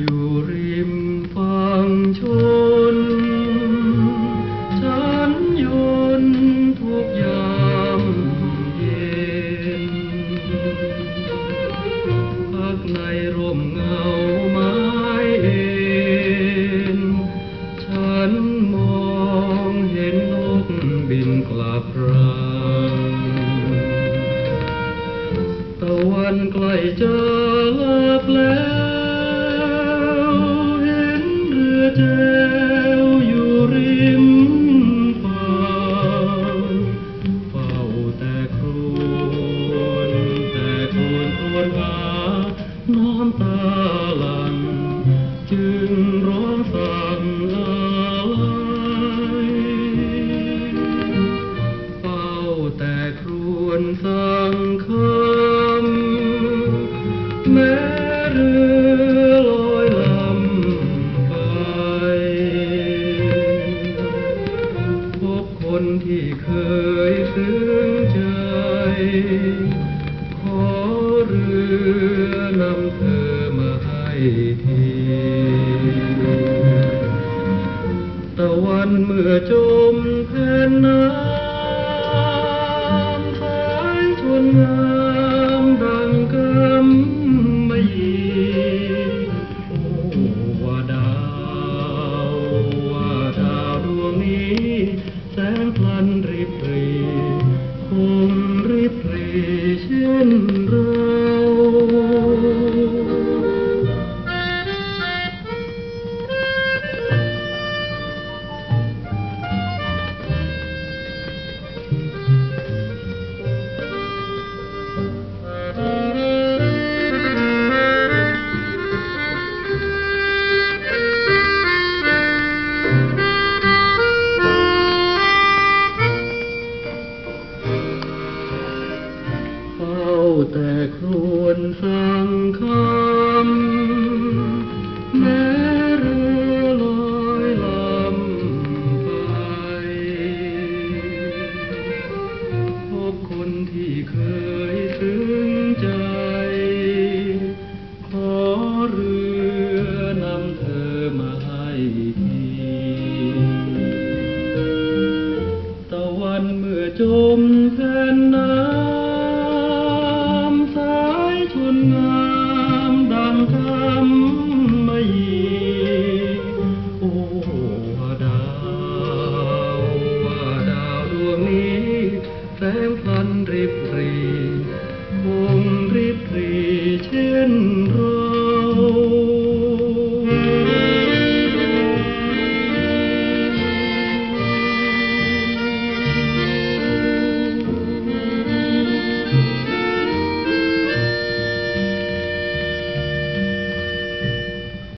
อยู่ริมฝั่งชน ฉันยนทุกยามเย็นพักในร่มเงาไม้เอ็นฉันมองเห็นนกบินกลับรางตะวันใกล้จะลับแล้ว แจ้วอยู่ริมฝั่งเฝ้าแต่ครวนแต่ครวนครวญหาน้ำตาหลั่งจึงร้องสั่งอะไรเฝ้าแต่ครวนสั่ง บคนที่เคยซึ้งใจ ขอเรือนำเธอมาให้ทีตะวันเมื่อจมแผ่นน้ำสายชนงา Mm-hmm. แต่ครวญฟังคำแม้เรือลอยลำไปพบคนที่เคยซึ้งใจ ขอเรือนำเธอมาให้ทีตะวันเมื่อจมแผ่นน้ำ คำไมะหยี่โอ้ว่าดาวว่าดาวดวงนี้แสงพลันริบหรีคงริบหรีเช่น